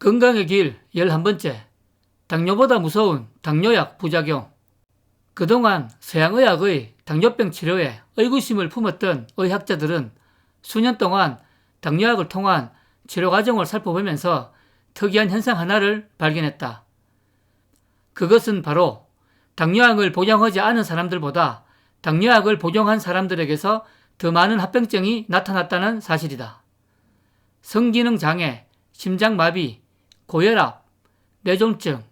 건강의 길 11번째. 당뇨보다 무서운 당뇨약 부작용. 그동안 서양의학의 당뇨병 치료에 의구심을 품었던 의학자들은 수년 동안 당뇨약을 통한 치료 과정을 살펴보면서 특이한 현상 하나를 발견했다. 그것은 바로 당뇨약을 복용하지 않은 사람들보다 당뇨약을 복용한 사람들에게서 더 많은 합병증이 나타났다는 사실이다. 성기능 장애, 심장마비, 고혈압, 뇌졸중,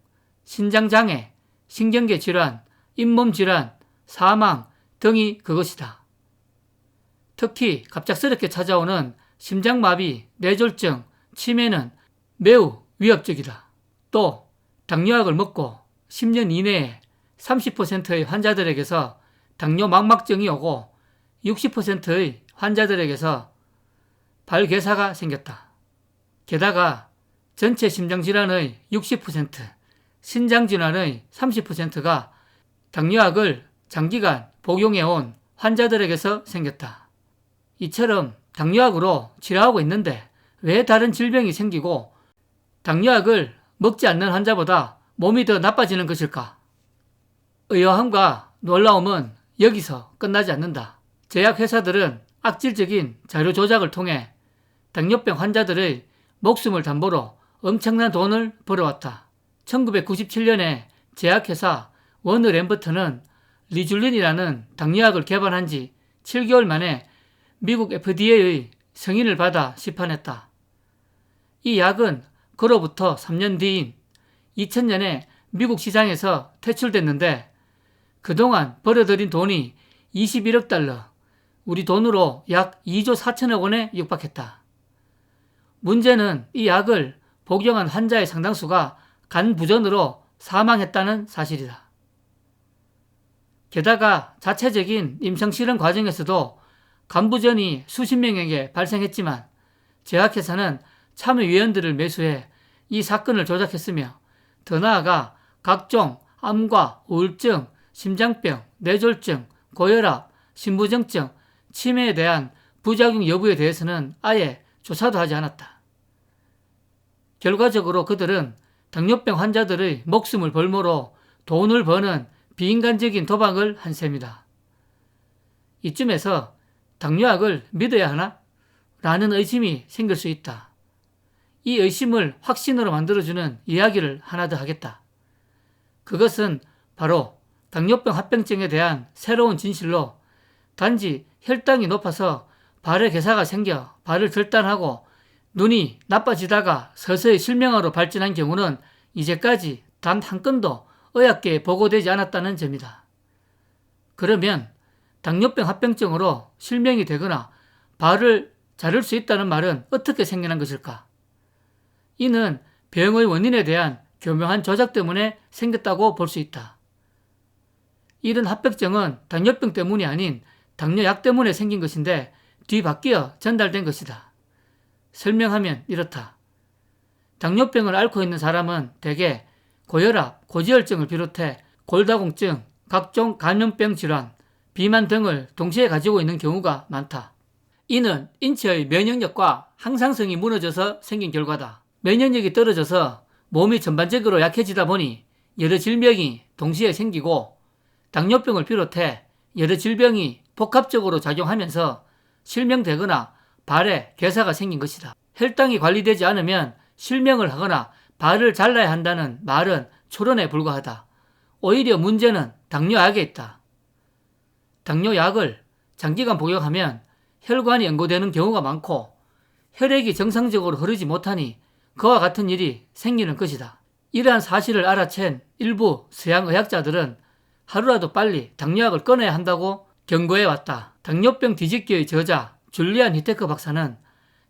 신장장애, 신경계 질환, 잇몸 질환, 사망 등이 그것이다. 특히 갑작스럽게 찾아오는 심장마비, 뇌졸중, 치매는 매우 위협적이다. 또 당뇨약을 먹고 10년 이내에 30%의 환자들에게서 당뇨 망막증이 오고 60%의 환자들에게서 발괴사가 생겼다. 게다가 전체 심장질환의 60%, 신장질환의 30%가 당뇨약을 장기간 복용해온 환자들에게서 생겼다. 이처럼 당뇨약으로 치료하고 있는데 왜 다른 질병이 생기고 당뇨약을 먹지 않는 환자보다 몸이 더 나빠지는 것일까? 의아함과 놀라움은 여기서 끝나지 않는다. 제약회사들은 악질적인 자료 조작을 통해 당뇨병 환자들의 목숨을 담보로 엄청난 돈을 벌어왔다. 1997년에 제약회사 워너 램버트는 리줄린이라는 당뇨약을 개발한 지 7개월 만에 미국 FDA의 승인을 받아 시판했다. 이 약은 그로부터 3년 뒤인 2000년에 미국 시장에서 퇴출됐는데 그동안 벌어들인 돈이 21억 달러, 우리 돈으로 약 2조 4천억 원에 육박했다. 문제는 이 약을 복용한 환자의 상당수가 간 부전으로 사망했다는 사실이다. 게다가 자체적인 임상 실험 과정에서도 간부전이 수십 명에게 발생했지만 제약회사는 참여위원들을 매수해 이 사건을 조작했으며 더 나아가 각종 암과 우울증, 심장병, 뇌졸중, 고혈압, 신부정증, 치매에 대한 부작용 여부에 대해서는 아예 조사도 하지 않았다. 결과적으로 그들은 당뇨병 환자들의 목숨을 벌모로 돈을 버는 비인간적인 도박을 한 셈이다. 이쯤에서 당뇨약을 믿어야 하나? 라는 의심이 생길 수 있다. 이 의심을 확신으로 만들어주는 이야기를 하나 더 하겠다. 그것은 바로 당뇨병 합병증에 대한 새로운 진실로 단지 혈당이 높아서 발에 괴사가 생겨 발을 절단하고 눈이 나빠지다가 서서히 실명화로 발전한 경우는 이제까지 단 한 건도 의학계에 보고되지 않았다는 점이다. 그러면 당뇨병 합병증으로 실명이 되거나 발을 자를 수 있다는 말은 어떻게 생겨난 것일까? 이는 병의 원인에 대한 교묘한 조작 때문에 생겼다고 볼 수 있다. 이런 합병증은 당뇨병 때문이 아닌 당뇨약 때문에 생긴 것인데 뒤바뀌어 전달된 것이다. 설명하면 이렇다. 당뇨병을 앓고 있는 사람은 대개 고혈압, 고지혈증을 비롯해 골다공증, 각종 감염병 질환, 비만 등을 동시에 가지고 있는 경우가 많다. 이는 인체의 면역력과 항상성이 무너져서 생긴 결과다. 면역력이 떨어져서 몸이 전반적으로 약해지다 보니 여러 질병이 동시에 생기고 당뇨병을 비롯해 여러 질병이 복합적으로 작용하면서 실명되거나 발에 괴사가 생긴 것이다. 혈당이 관리되지 않으면 실명을 하거나 발을 잘라야 한다는 말은 초론에 불과하다. 오히려 문제는 당뇨약에 있다. 당뇨약을 장기간 복용하면 혈관이 연고되는 경우가 많고 혈액이 정상적으로 흐르지 못하니 그와 같은 일이 생기는 것이다. 이러한 사실을 알아챈 일부 서양 의학자들은 하루라도 빨리 당뇨약을 꺼내야 한다고 경고해 왔다. 당뇨병 뒤집기의 저자 줄리안 히테크 박사는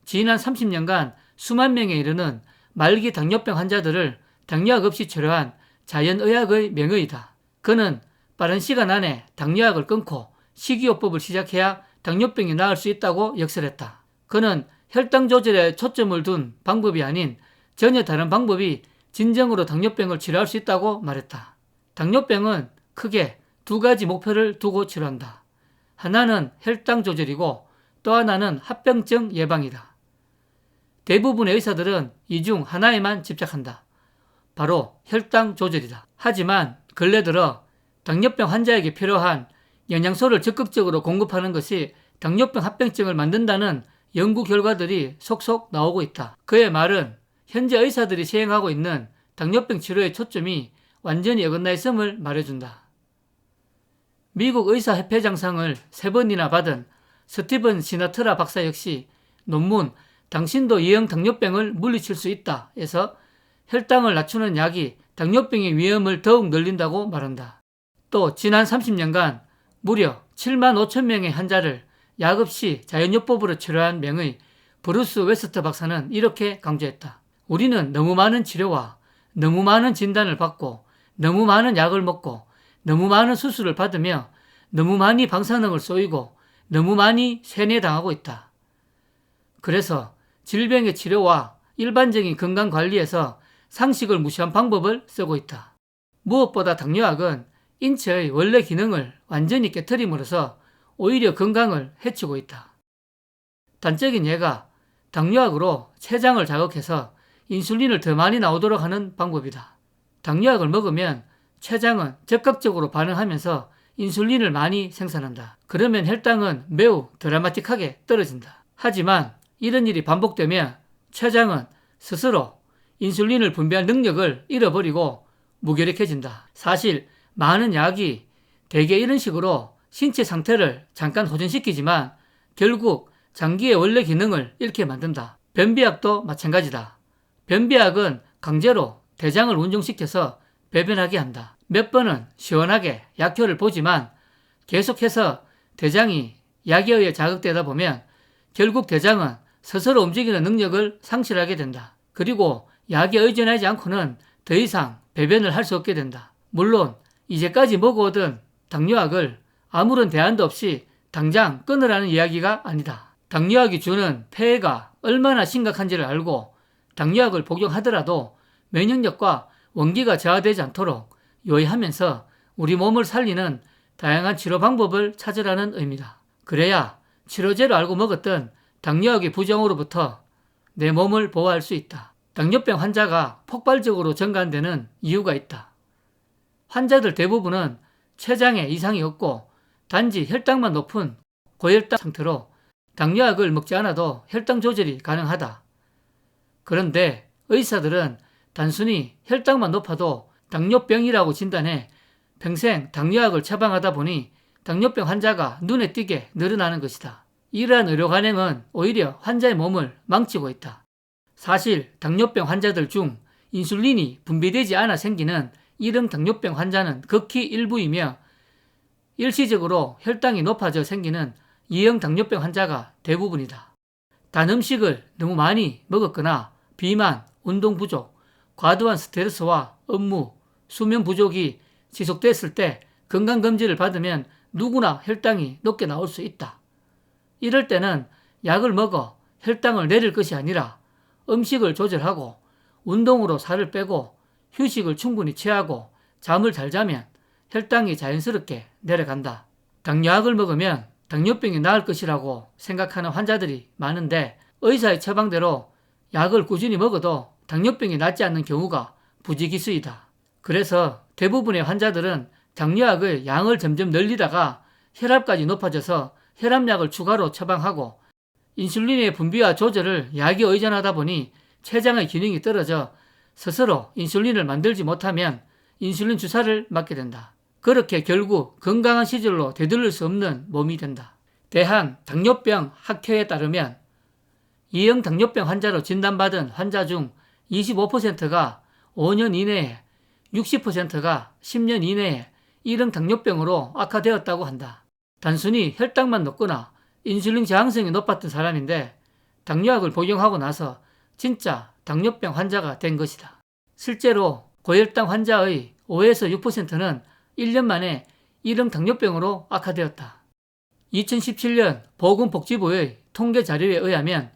지난 30년간 수만 명에 이르는 말기 당뇨병 환자들을 당뇨약 없이 치료한 자연의학의 명의이다. 그는 빠른 시간 안에 당뇨약을 끊고 식이요법을 시작해야 당뇨병이 나을 수 있다고 역설했다. 그는 혈당 조절에 초점을 둔 방법이 아닌 전혀 다른 방법이 진정으로 당뇨병을 치료할 수 있다고 말했다. 당뇨병은 크게 두 가지 목표를 두고 치료한다. 하나는 혈당 조절이고 또 하나는 합병증 예방이다. 대부분의 의사들은 이 중 하나에만 집착한다. 바로 혈당 조절이다. 하지만 근래 들어 당뇨병 환자에게 필요한 영양소를 적극적으로 공급하는 것이 당뇨병 합병증을 만든다는 연구 결과들이 속속 나오고 있다. 그의 말은 현재 의사들이 시행하고 있는 당뇨병 치료의 초점이 완전히 어긋나 있음을 말해준다. 미국 의사협회장상을 세 번이나 받은 스티븐 시나트라 박사 역시 논문 당신도 예형 당뇨병을 물리칠 수 있다 에서 혈당을 낮추는 약이 당뇨병의 위험을 더욱 늘린다고 말한다. 또 지난 30년간 무려 7만 5천 명의 환자를 약 없이 자연요법으로 치료한 명의 브루스 웨스트 박사는 이렇게 강조했다. 우리는 너무 많은 치료와 너무 많은 진단을 받고 너무 많은 약을 먹고 너무 많은 수술을 받으며 너무 많이 방사능을 쏘이고 너무 많이 세뇌당하고 있다. 그래서 질병의 치료와 일반적인 건강 관리에서 상식을 무시한 방법을 쓰고 있다. 무엇보다 당뇨약은 인체의 원래 기능을 완전히 깨뜨림으로써 오히려 건강을 해치고 있다. 단적인 예가 당뇨약으로 췌장을 자극해서 인슐린을 더 많이 나오도록 하는 방법이다. 당뇨약을 먹으면 췌장은 적극적으로 반응하면서 인슐린을 많이 생산한다. 그러면 혈당은 매우 드라마틱하게 떨어진다. 하지만 이런 일이 반복되면 췌장은 스스로 인슐린을 분비할 능력을 잃어버리고 무기력해진다. 사실 많은 약이 대개 이런 식으로 신체 상태를 잠깐 호전시키지만 결국 장기의 원래 기능을 잃게 만든다. 변비약도 마찬가지다. 변비약은 강제로 대장을 운동시켜서 배변하게 한다. 몇 번은 시원하게 약효를 보지만 계속해서 대장이 약에 의해 자극되다 보면 결국 대장은 스스로 움직이는 능력을 상실하게 된다. 그리고 약에 의존하지 않고는 더 이상 배변을 할 수 없게 된다. 물론 이제까지 먹어오던 당뇨약을 아무런 대안도 없이 당장 끊으라는 이야기가 아니다. 당뇨약이 주는 폐해가 얼마나 심각한지를 알고 당뇨약을 복용하더라도 면역력과 원기가 저하되지 않도록 요의하면서 우리 몸을 살리는 다양한 치료 방법을 찾으라는 의미다. 그래야 치료제로 알고 먹었던 당뇨약의 부정으로부터 내 몸을 보호할 수 있다. 당뇨병 환자가 폭발적으로 증가되는 이유가 있다. 환자들 대부분은 췌장에 이상이 없고 단지 혈당만 높은 고혈당 상태로 당뇨약을 먹지 않아도 혈당 조절이 가능하다. 그런데 의사들은 단순히 혈당만 높아도 당뇨병이라고 진단해 평생 당뇨약을 처방하다 보니 당뇨병 환자가 눈에 띄게 늘어나는 것이다. 이러한 의료 관행은 오히려 환자의 몸을 망치고 있다. 사실 당뇨병 환자들 중 인슐린이 분비되지 않아 생기는 이런 당뇨병 환자는 극히 일부이며 일시적으로 혈당이 높아져 생기는 이형 당뇨병 환자가 대부분이다. 단 음식을 너무 많이 먹었거나 비만, 운동 부족, 과도한 스트레스와 업무, 수면 부족이 지속됐을 때 건강검진을 받으면 누구나 혈당이 높게 나올 수 있다. 이럴 때는 약을 먹어 혈당을 내릴 것이 아니라 음식을 조절하고 운동으로 살을 빼고 휴식을 충분히 취하고 잠을 잘 자면 혈당이 자연스럽게 내려간다. 당뇨약을 먹으면 당뇨병이 나을 것이라고 생각하는 환자들이 많은데 의사의 처방대로 약을 꾸준히 먹어도 당뇨병이 낫지 않는 경우가 부지기수이다. 그래서 대부분의 환자들은 당뇨약의 양을 점점 늘리다가 혈압까지 높아져서 혈압약을 추가로 처방하고 인슐린의 분비와 조절을 약에 의존하다 보니 췌장의 기능이 떨어져 스스로 인슐린을 만들지 못하면 인슐린 주사를 맞게 된다. 그렇게 결국 건강한 시절로 되돌릴 수 없는 몸이 된다. 대한 당뇨병 학회에 따르면 이형 당뇨병 환자로 진단받은 환자 중 25%가 5년 이내에 60%가 10년 이내에 이런 당뇨병으로 악화되었다고 한다. 단순히 혈당만 높거나 인슐린 저항성이 높았던 사람인데 당뇨약을 복용하고 나서 진짜 당뇨병 환자가 된 것이다. 실제로 고혈당 환자의 5에서 6%는 1년 만에 이런 당뇨병으로 악화되었다. 2017년 보건복지부의 통계 자료에 의하면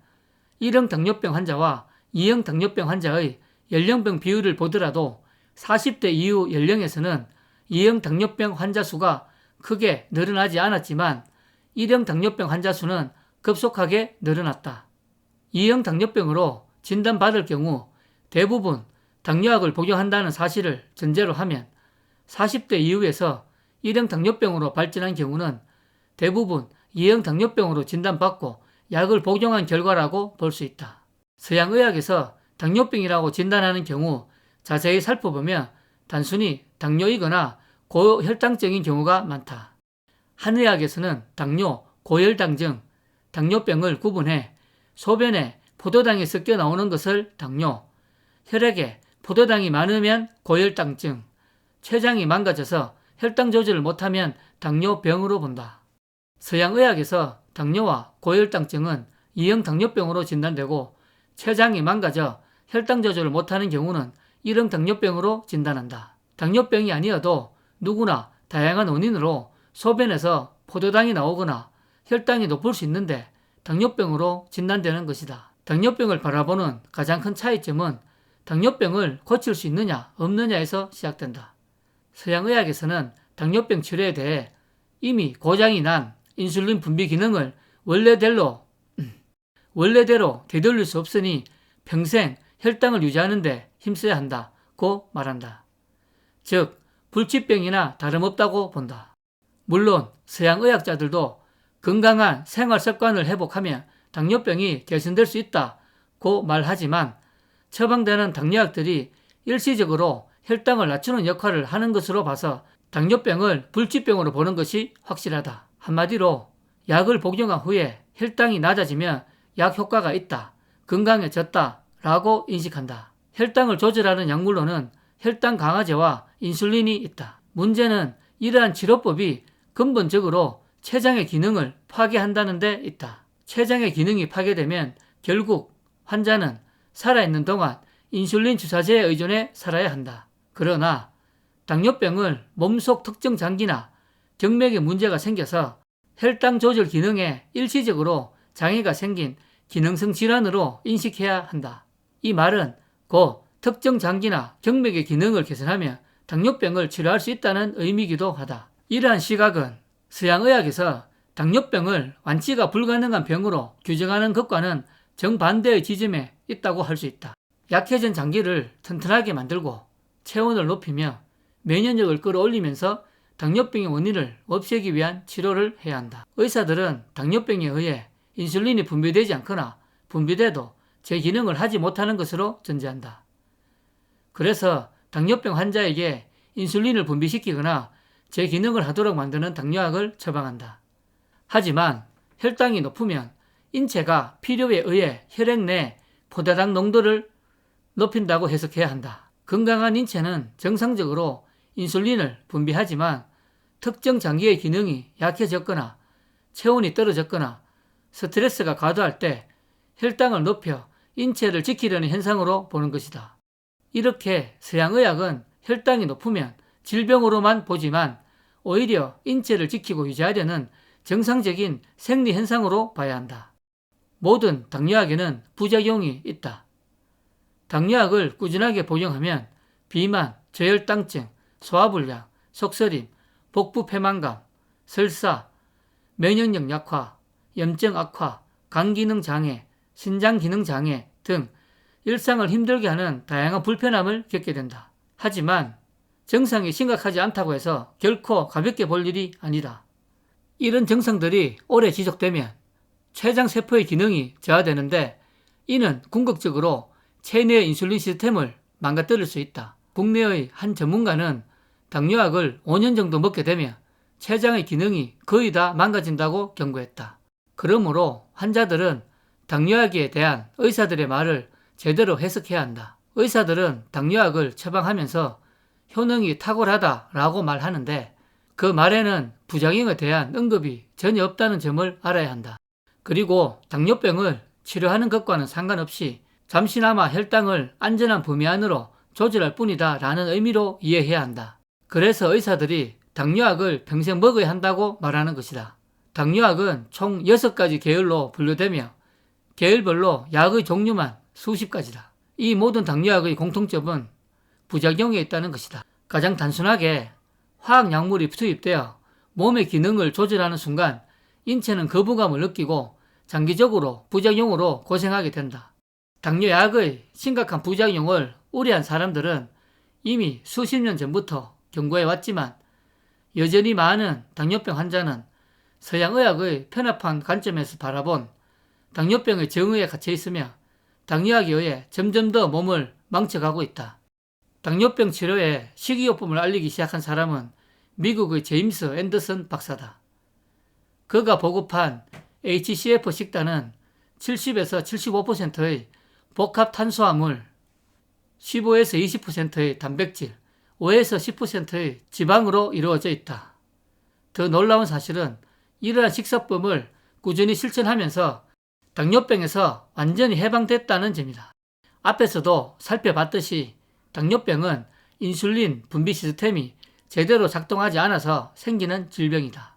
1형 당뇨병 환자와 2형 당뇨병 환자의 연령병 비율을 보더라도 40대 이후 연령에서는 2형 당뇨병 환자 수가 크게 늘어나지 않았지만 1형 당뇨병 환자 수는 급속하게 늘어났다. 2형 당뇨병으로 진단받을 경우 대부분 당뇨약을 복용한다는 사실을 전제로 하면 40대 이후에서 1형 당뇨병으로 발전한 경우는 대부분 2형 당뇨병으로 진단받고 약을 복용한 결과라고 볼 수 있다. 서양의학에서 당뇨병이라고 진단하는 경우 자세히 살펴보면 단순히 당뇨이거나 고혈당증인 경우가 많다. 한의학에서는 당뇨, 고혈당증, 당뇨병을 구분해 소변에 포도당이 섞여 나오는 것을 당뇨, 혈액에 포도당이 많으면 고혈당증, 췌장이 망가져서 혈당 조절을 못하면 당뇨병으로 본다. 서양의학에서 당뇨와 고혈당증은 2형 당뇨병으로 진단되고 췌장이 망가져 혈당 조절을 못하는 경우는 1형 당뇨병으로 진단한다. 당뇨병이 아니어도 누구나 다양한 원인으로 소변에서 포도당이 나오거나 혈당이 높을 수 있는데 당뇨병으로 진단되는 것이다. 당뇨병을 바라보는 가장 큰 차이점은 당뇨병을 고칠 수 있느냐 없느냐에서 시작된다. 서양 의학에서는 당뇨병 치료에 대해 이미 고장이 난 인슐린 분비 기능을 원래대로 원래대로 되돌릴 수 없으니 평생 혈당을 유지하는데 힘써야 한다고 말한다. 즉 불치병이나 다름없다고 본다. 물론 서양 의학자들도 건강한 생활 습관을 회복하면 당뇨병이 개선될 수 있다고 말하지만 처방되는 당뇨약들이 일시적으로 혈당을 낮추는 역할을 하는 것으로 봐서 당뇨병을 불치병으로 보는 것이 확실하다. 한마디로 약을 복용한 후에 혈당이 낮아지면 약 효과가 있다. 건강해졌다. 라고 인식한다. 혈당을 조절하는 약물로는 혈당 강화제와 인슐린이 있다. 문제는 이러한 치료법이 근본적으로 췌장의 기능을 파괴한다는 데 있다. 췌장의 기능이 파괴되면 결국 환자는 살아있는 동안 인슐린 주사제에 의존해 살아야 한다. 그러나 당뇨병을 몸속 특정 장기나 경맥에 문제가 생겨서 혈당 조절 기능에 일시적으로 장애가 생긴 기능성 질환으로 인식해야 한다. 이 말은 곧 특정 장기나 경맥의 기능을 개선하며 당뇨병을 치료할 수 있다는 의미이기도 하다. 이러한 시각은 서양의학에서 당뇨병을 완치가 불가능한 병으로 규정하는 것과는 정반대의 지점에 있다고 할 수 있다. 약해진 장기를 튼튼하게 만들고 체온을 높이며 면역력을 끌어올리면서 당뇨병의 원인을 없애기 위한 치료를 해야 한다. 의사들은 당뇨병에 의해 인슐린이 분비되지 않거나 분비돼도 제 기능을 하지 못하는 것으로 전제한다. 그래서 당뇨병 환자에게 인슐린을 분비시키거나 제 기능을 하도록 만드는 당뇨약을 처방한다. 하지만 혈당이 높으면 인체가 필요에 의해 혈액 내 포도당 농도를 높인다고 해석해야 한다. 건강한 인체는 정상적으로 인슐린을 분비하지만 특정 장기의 기능이 약해졌거나 체온이 떨어졌거나 스트레스가 과도할 때 혈당을 높여 인체를 지키려는 현상으로 보는 것이다. 이렇게 서양의학은 혈당이 높으면 질병으로만 보지만 오히려 인체를 지키고 유지하려는 정상적인 생리 현상으로 봐야 한다. 모든 당뇨약에는 부작용이 있다. 당뇨약을 꾸준하게 복용하면 비만, 저혈당증, 소화불량, 속쓰림, 복부 폐만감, 설사, 면역력 약화, 염증 악화, 간 기능 장애, 신장 기능 장애 등 일상을 힘들게 하는 다양한 불편함을 겪게 된다. 하지만 증상이 심각하지 않다고 해서 결코 가볍게 볼 일이 아니다. 이런 증상들이 오래 지속되면 췌장 세포의 기능이 저하되는데 이는 궁극적으로 체내의 인슐린 시스템을 망가뜨릴 수 있다. 국내의 한 전문가는 당뇨약을 5년 정도 먹게 되면 췌장의 기능이 거의 다 망가진다고 경고했다. 그러므로 환자들은 당뇨약에 대한 의사들의 말을 제대로 해석해야 한다. 의사들은 당뇨약을 처방하면서 효능이 탁월하다라고 말하는데 그 말에는 부작용에 대한 언급이 전혀 없다는 점을 알아야 한다. 그리고 당뇨병을 치료하는 것과는 상관없이 잠시나마 혈당을 안전한 범위 안으로 조절할 뿐이다 라는 의미로 이해해야 한다. 그래서 의사들이 당뇨약을 평생 먹어야 한다고 말하는 것이다. 당뇨약은 총 6가지 계열로 분류되며 계열별로 약의 종류만 수십 가지다. 이 모든 당뇨약의 공통점은 부작용에 있다는 것이다. 가장 단순하게 화학약물이 투입되어 몸의 기능을 조절하는 순간 인체는 거부감을 느끼고 장기적으로 부작용으로 고생하게 된다. 당뇨약의 심각한 부작용을 우려한 사람들은 이미 수십 년 전부터 경고해 왔지만 여전히 많은 당뇨병 환자는 서양의학의 편협한 관점에서 바라본 당뇨병의 정의에 갇혀 있으며 당뇨약에 의해 점점 더 몸을 망쳐가고 있다. 당뇨병 치료에 식이요법을 알리기 시작한 사람은 미국의 제임스 앤더슨 박사다. 그가 보급한 HCF 식단은 70에서 75%의 복합 탄수화물, 15에서 20%의 단백질, 5에서 10%의 지방으로 이루어져 있다. 더 놀라운 사실은 이러한 식사법을 꾸준히 실천하면서 당뇨병에서 완전히 해방됐다는 점이다. 앞에서도 살펴봤듯이 당뇨병은 인슐린 분비 시스템이 제대로 작동하지 않아서 생기는 질병이다.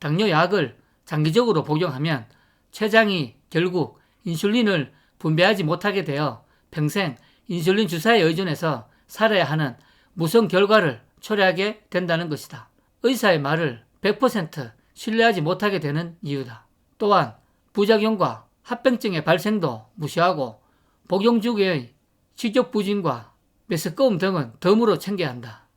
당뇨약을 장기적으로 복용하면 췌장이 결국 인슐린을 분비하지 못하게 되어 평생 인슐린 주사에 의존해서 살아야 하는 무성 결과를 초래하게 된다는 것이다. 의사의 말을 100% 신뢰하지 못하게 되는 이유다. 또한 부작용과 합병증의 발생도 무시하고 복용 중의 식욕 부진과 메스꺼움 등은 덤으로 챙겨야 한다.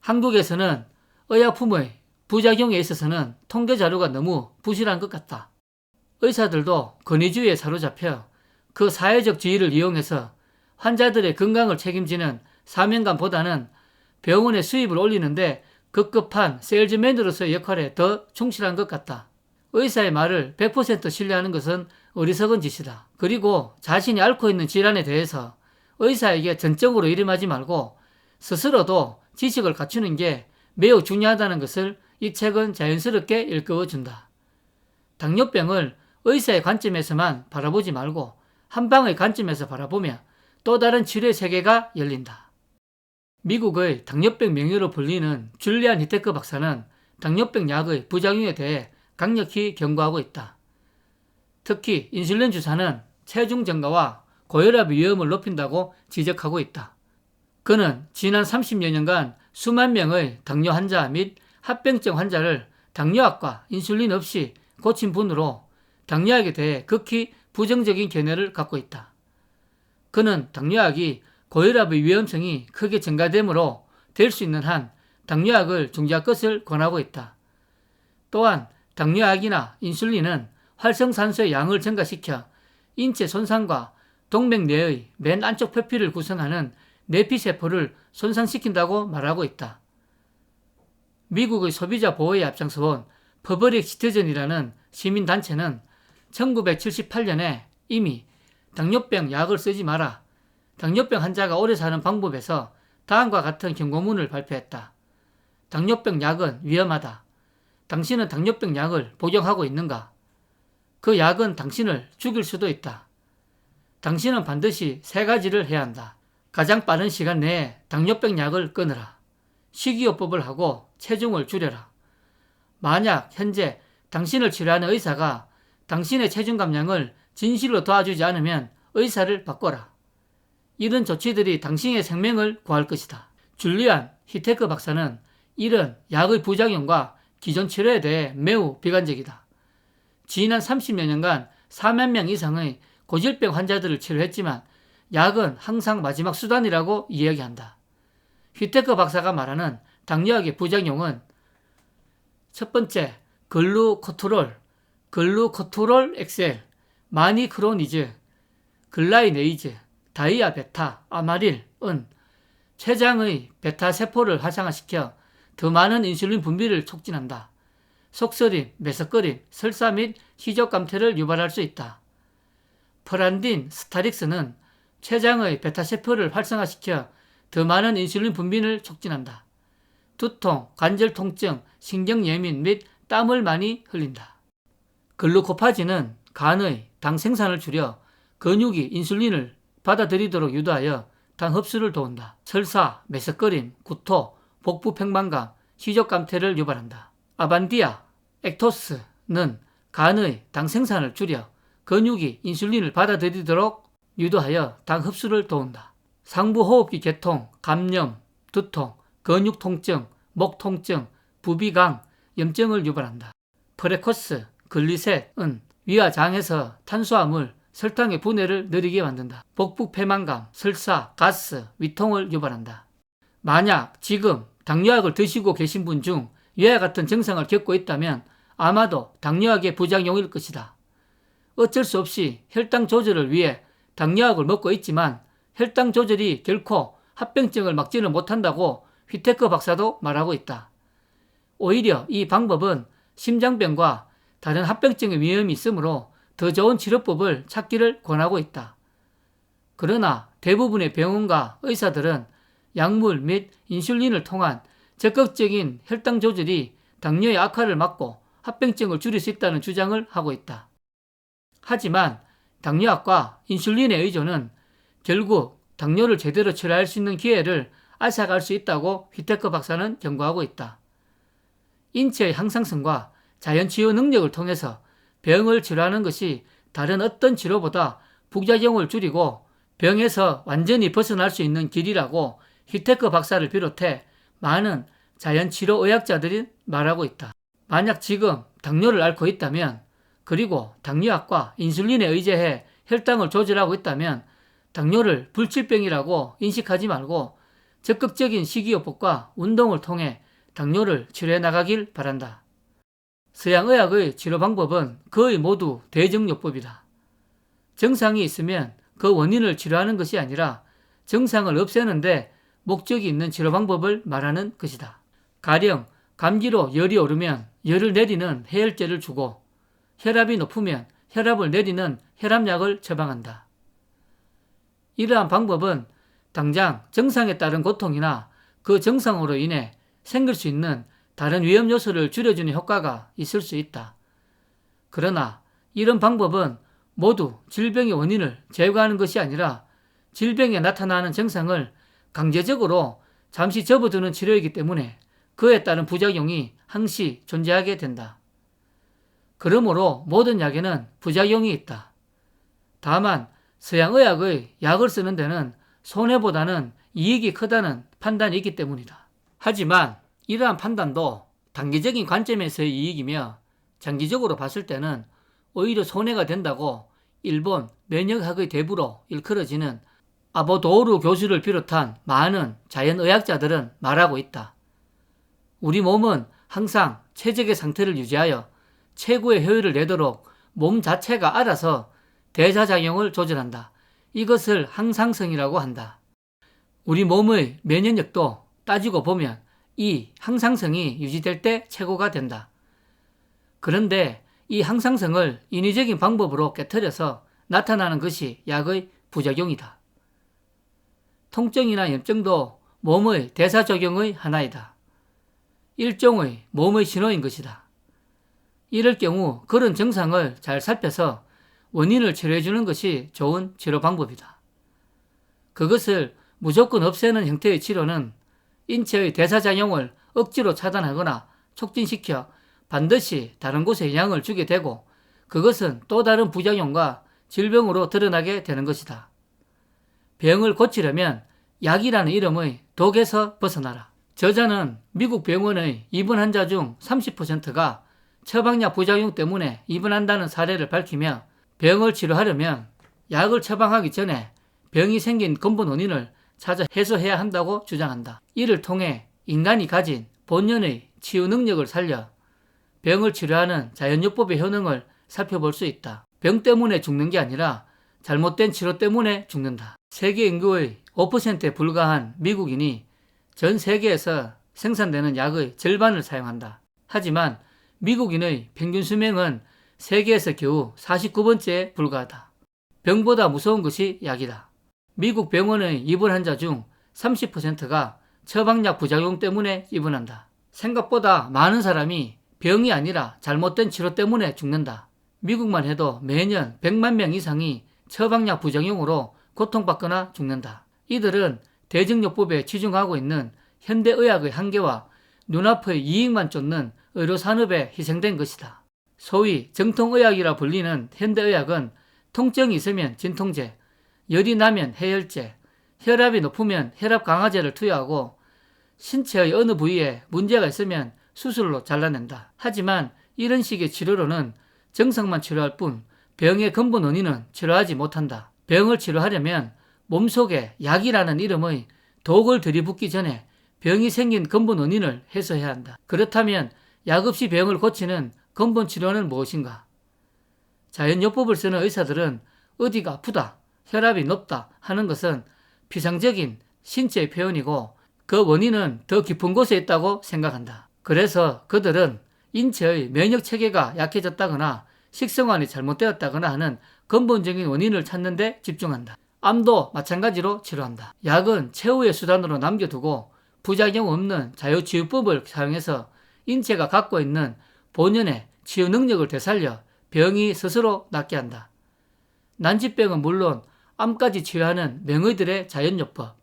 한국에서는 의약품의 부작용에 있어서는 통계 자료가 너무 부실한 것 같다. 의사들도 권위주의에 사로잡혀 그 사회적 지위를 이용해서 환자들의 건강을 책임지는 사명감보다는 병원의 수입을 올리는데 급급한 세일즈맨으로서의 역할에 더 충실한 것 같다. 의사의 말을 100% 신뢰하는 것은 어리석은 짓이다. 그리고 자신이 앓고 있는 질환에 대해서 의사에게 전적으로 일임하지 말고 스스로도 지식을 갖추는 게 매우 중요하다는 것을 이 책은 자연스럽게 일깨워준다. 당뇨병을 의사의 관점에서만 바라보지 말고 한방의 관점에서 바라보며 또 다른 치료의 세계가 열린다. 미국의 당뇨병 명의로 불리는 줄리안 히테크 박사는 당뇨병 약의 부작용에 대해 강력히 경고하고 있다. 특히 인슐린 주사는 체중 증가와 고혈압의 위험을 높인다고 지적하고 있다. 그는 지난 30여 년간 수만 명의 당뇨 환자 및 합병증 환자를 당뇨약과 인슐린 없이 고친 분으로 당뇨약에 대해 극히 부정적인 견해를 갖고 있다. 그는 당뇨약이 고혈압의 위험성이 크게 증가되므로 될 수 있는 한 당뇨약을 중지할 것을 권하고 있다. 또한 당뇨약이나 인슐린은 활성산소의 양을 증가시켜 인체 손상과 동맥 내의 맨 안쪽 표피를 구성하는 내피세포를 손상시킨다고 말하고 있다. 미국의 소비자 보호에 앞장서 온 퍼블릭 시티즌이라는 시민단체는 1978년에 이미 당뇨병 약을 쓰지 마라. 당뇨병 환자가 오래 사는 방법에서 다음과 같은 경고문을 발표했다. 당뇨병 약은 위험하다. 당신은 당뇨병 약을 복용하고 있는가? 그 약은 당신을 죽일 수도 있다. 당신은 반드시 세 가지를 해야 한다. 가장 빠른 시간 내에 당뇨병 약을 끊으라. 식이요법을 하고 체중을 줄여라. 만약 현재 당신을 치료하는 의사가 당신의 체중 감량을 진실로 도와주지 않으면 의사를 바꿔라. 이런 조치들이 당신의 생명을 구할 것이다. 줄리안 히테크 박사는 이런 약의 부작용과 기존 치료에 대해 매우 비관적이다. 지난 30여 년간 4만 명 이상의 고질병 환자들을 치료했지만 약은 항상 마지막 수단이라고 이야기한다. 휘테크 박사가 말하는 당뇨약의 부작용은 첫 번째, 글루코트롤, 글루코트롤 엑셀, 마니크로니즈, 글라이네이즈, 다이아베타, 아마릴, 은, 췌장의 베타 세포를 활성화시켜 더 많은 인슐린 분비를 촉진한다. 속쓰림, 메석거림, 설사 및 희적 감퇴를 유발할 수 있다. 프란딘, 스타릭스는 췌장의 베타세포를 활성화시켜 더 많은 인슐린 분비를 촉진한다. 두통, 관절 통증, 신경 예민 및 땀을 많이 흘린다. 글루코파진은 간의 당 생산을 줄여 근육이 인슐린을 받아들이도록 유도하여 당 흡수를 도운다. 설사, 메석거림, 구토, 복부 팽만감, 시적 감퇴를 유발한다. 아반디아, 액토스는 간의 당 생산을 줄여 근육이 인슐린을 받아들이도록 유도하여 당 흡수를 도운다. 상부호흡기 개통, 감염, 두통, 근육 통증, 목 통증, 부비강, 염증을 유발한다. 프레코스, 글리셋은 위와 장에서 탄수화물, 설탕의 분해를 느리게 만든다. 복부 폐만감, 설사, 가스, 위통을 유발한다. 만약 지금 당뇨약을 드시고 계신 분 중 이와 같은 증상을 겪고 있다면 아마도 당뇨약의 부작용일 것이다. 어쩔 수 없이 혈당 조절을 위해 당뇨약을 먹고 있지만 혈당 조절이 결코 합병증을 막지는 못한다고 휘테크 박사도 말하고 있다. 오히려 이 방법은 심장병과 다른 합병증의 위험이 있으므로 더 좋은 치료법을 찾기를 권하고 있다. 그러나 대부분의 병원과 의사들은 약물 및 인슐린을 통한 적극적인 혈당 조절이 당뇨의 악화를 막고 합병증을 줄일 수 있다는 주장을 하고 있다. 하지만 당뇨약과 인슐린의 의존은 결국 당뇨를 제대로 치료할 수 있는 기회를 앗아갈 수 있다고 휘테크 박사는 경고하고 있다. 인체의 항상성과 자연 치유 능력을 통해서 병을 치료하는 것이 다른 어떤 치료보다 부작용을 줄이고 병에서 완전히 벗어날 수 있는 길이라고 휘테크 박사를 비롯해 많은 자연치료 의학자들이 말하고 있다. 만약 지금 당뇨를 앓고 있다면 그리고 당뇨약과 인슐린에 의지해 혈당을 조절하고 있다면 당뇨를 불치병이라고 인식하지 말고 적극적인 식이요법과 운동을 통해 당뇨를 치료해 나가길 바란다. 서양의학의 치료 방법은 거의 모두 대증요법이다. 증상이 있으면 그 원인을 치료하는 것이 아니라 증상을 없애는데 목적이 있는 치료 방법을 말하는 것이다. 가령 감기로 열이 오르면 열을 내리는 해열제를 주고 혈압이 높으면 혈압을 내리는 혈압약을 처방한다. 이러한 방법은 당장 증상에 따른 고통이나 그 증상으로 인해 생길 수 있는 다른 위험 요소를 줄여주는 효과가 있을 수 있다. 그러나 이런 방법은 모두 질병의 원인을 제거하는 것이 아니라 질병에 나타나는 증상을 강제적으로 잠시 접어두는 치료이기 때문에 그에 따른 부작용이 항시 존재하게 된다. 그러므로 모든 약에는 부작용이 있다. 다만 서양의학의 약을 쓰는 데는 손해보다는 이익이 크다는 판단이 있기 때문이다. 하지만 이러한 판단도 단기적인 관점에서의 이익이며 장기적으로 봤을 때는 오히려 손해가 된다고 일본 면역학의 대부로 일컬어지는 아보도우르 교수를 비롯한 많은 자연의학자들은 말하고 있다. 우리 몸은 항상 최적의 상태를 유지하여 최고의 효율을 내도록 몸 자체가 알아서 대사작용을 조절한다. 이것을 항상성이라고 한다. 우리 몸의 면역력도 따지고 보면 이 항상성이 유지될 때 최고가 된다. 그런데 이 항상성을 인위적인 방법으로 깨뜨려서 나타나는 것이 약의 부작용이다. 통증이나 염증도 몸의 대사작용의 하나이다. 일종의 몸의 신호인 것이다. 이럴 경우 그런 증상을 잘 살펴서 원인을 치료해주는 것이 좋은 치료 방법이다. 그것을 무조건 없애는 형태의 치료는 인체의 대사작용을 억지로 차단하거나 촉진시켜 반드시 다른 곳에 영향을 주게 되고 그것은 또 다른 부작용과 질병으로 드러나게 되는 것이다. 병을 고치려면 약이라는 이름의 독에서 벗어나라. 저자는 미국 병원의 입원 환자 중 30%가 처방약 부작용 때문에 입원한다는 사례를 밝히며 병을 치료하려면 약을 처방하기 전에 병이 생긴 근본 원인을 찾아 해소해야 한다고 주장한다. 이를 통해 인간이 가진 본연의 치유 능력을 살려 병을 치료하는 자연요법의 효능을 살펴볼 수 있다. 병 때문에 죽는 게 아니라 잘못된 치료 때문에 죽는다. 세계 인구의 5%에 불과한 미국인이 전 세계에서 생산되는 약의 절반을 사용한다. 하지만 미국인의 평균 수명은 세계에서 겨우 49번째에 불과하다. 병보다 무서운 것이 약이다. 미국 병원의 입원 환자 중 30%가 처방약 부작용 때문에 입원한다. 생각보다 많은 사람이 병이 아니라 잘못된 치료 때문에 죽는다. 미국만 해도 매년 100만 명 이상이 처방약 부작용으로 고통받거나 죽는다. 이들은 대증요법에 치중하고 있는 현대의학의 한계와 눈앞의 이익만 쫓는 의료산업에 희생된 것이다. 소위 정통의학이라 불리는 현대의학은 통증이 있으면 진통제, 열이 나면 해열제, 혈압이 높으면 혈압 강화제를 투여하고 신체의 어느 부위에 문제가 있으면 수술로 잘라낸다. 하지만 이런 식의 치료로는 정상만 치료할 뿐 병의 근본 원인은 치료하지 못한다. 병을 치료하려면 몸속에 약이라는 이름의 독을 들이붓기 전에 병이 생긴 근본 원인을 해소해야 한다. 그렇다면 약 없이 병을 고치는 근본 치료는 무엇인가? 자연요법을 쓰는 의사들은 어디가 아프다, 혈압이 높다 하는 것은 피상적인 신체의 표현이고 그 원인은 더 깊은 곳에 있다고 생각한다. 그래서 그들은 인체의 면역 체계가 약해졌다거나 식생활이 잘못되었다거나 하는 근본적인 원인을 찾는 데 집중한다. 암도 마찬가지로 치료한다. 약은 최후의 수단으로 남겨두고 부작용 없는 자유치유법을 사용해서 인체가 갖고 있는 본연의 치유 능력을 되살려 병이 스스로 낫게 한다. 난치병은 물론 암까지 치유하는 명의들의 자연요법.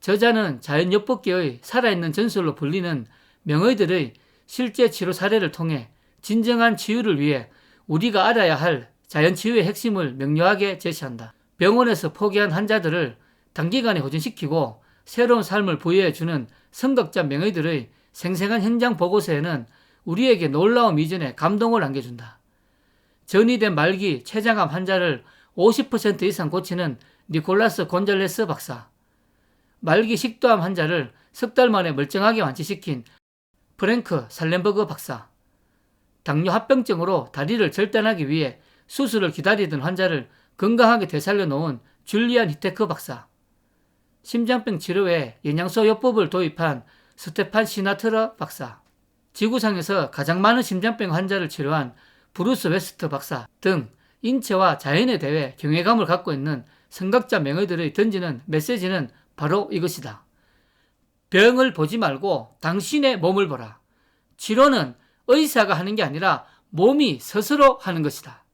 저자는 자연요법계의 살아있는 전설로 불리는 명의들의 실제 치료 사례를 통해 진정한 치유를 위해 우리가 알아야 할 자연치유의 핵심을 명료하게 제시한다. 병원에서 포기한 환자들을 단기간에 호전시키고 새로운 삶을 부여해주는 선각자 명의들의 생생한 현장 보고서에는 우리에게 놀라움 이전에 감동을 안겨준다. 전이된 말기 췌장암 환자를 50% 이상 고치는 니콜라스 곤잘레스 박사, 말기 식도암 환자를 석 달 만에 멀쩡하게 완치시킨 프랭크 살렌버그 박사, 당뇨 합병증으로 다리를 절단하기 위해 수술을 기다리던 환자를 건강하게 되살려 놓은 줄리안 히테크 박사, 심장병 치료에 영양소 요법을 도입한 스테판 시나트러 박사, 지구상에서 가장 많은 심장병 환자를 치료한 브루스 웨스트 박사 등 인체와 자연에 대해 경외감을 갖고 있는 선각자 명의들의 던지는 메시지는 바로 이것이다. 병을 보지 말고 당신의 몸을 보라. 치료는 의사가 하는 게 아니라 몸이 스스로 하는 것이다.